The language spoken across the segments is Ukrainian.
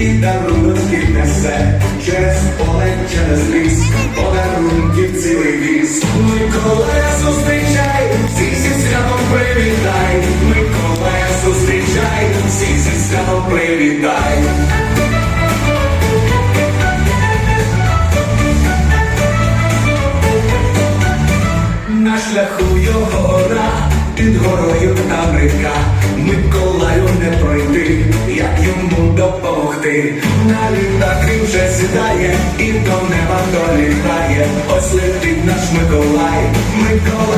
і дарунки несе через поле, через ліс, подарунків цілий ліс. Миколая зустрічай, всіх зі святом привітай, Миколая зустрічай, всіх зі святом привітай. На шляху його гора, під горою там ріка, допомогти. На літаки вже сідає і до неба долітає. Ось летить наш Миколай, Миколая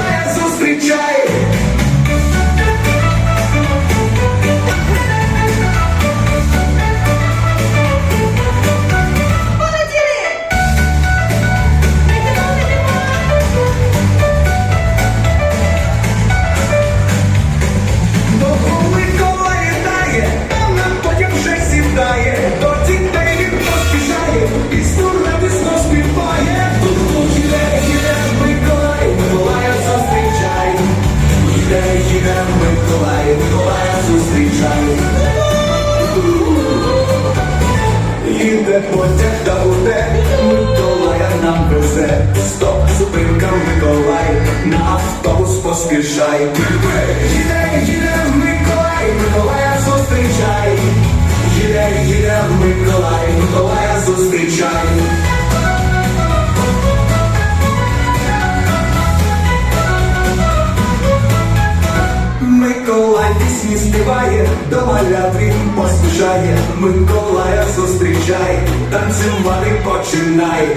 Їде потяг та уде, Миколая нам везе. Стоп, зупинка Миколай, на автобус поспішай. Їде, їде Миколай, Миколая зустрічай. Їде, їде Миколай, Миколай пісні співає, до малят поспішає, Миколая зустрічай, танцювати починай.